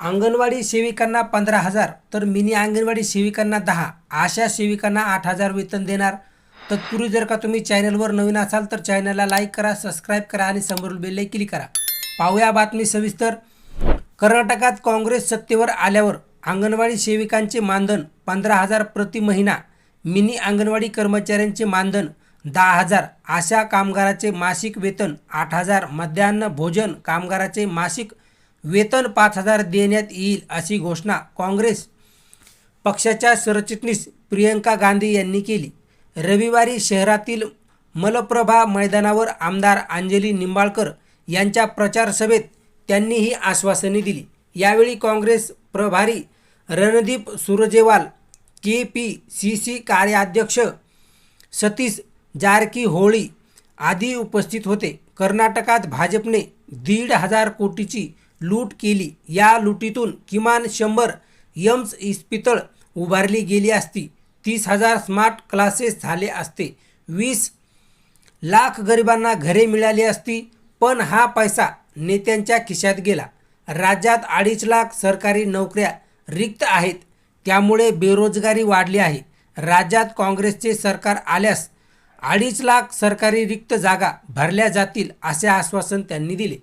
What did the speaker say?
अंगणवाडी सेविकांना पंधरा हजार तर मिनी अंगणवाडी सेविकांना दहा आशा सेविकांना आठ हजार वेतन देणार. तत्पूर्वी जर का तुम्ही चॅनलवर नवीन असाल तर चॅनलला लाईक करा सबस्क्राईब करा आणि समोरील बेल क्लिक करा. पाहूया बातमी सविस्तर. कर्नाटकात काँग्रेस सत्तेवर आल्यावर अंगणवाडी सेविकांचे मानधन पंधरा हजार प्रति महिना मिनी अंगणवाडी कर्मचाऱ्यांचे मानधन दहा हजार आशा कामगाराचे मासिक वेतन आठ हजार मध्यान्ह भोजन कामगाराचे मासिक वेतन पाच हजार देण्यात येईल अशी घोषणा काँग्रेस पक्षाच्या सरचिटणीस प्रियंका गांधी यांनी केली. रविवारी शहरातील मलप्रभा मैदानावर आमदार अंजली निंबाळकर यांच्या प्रचार सभेत त्यांनी ही आश्वासने दिली. यावेळी काँग्रेस प्रभारी Randeep Surjewala K P C C कार्याध्यक्ष सतीश जारकीहोळी आदी उपस्थित होते. कर्नाटकात भाजपने दीड हजार कोटीची लूट केली. या लुटीतून किमान शंभर यम्स इस्पितळ उभारली गेली असती. तीस हजार स्मार्ट क्लासेस झाले असते. वीस लाख गरिबांना घरे मिळाली असती पण हा पैसा नेत्यांच्या खिशात गेला. राज्यात अडीच लाख सरकारी नोकऱ्या रिक्त आहेत. त्यामुळे बेरोजगारी वाढली आहे. राज्यात काँग्रेसचे सरकार आल्यास अडीच लाख सरकारी रिक्त जागा भरल्या जातील असे आश्वासन त्यांनी दिले.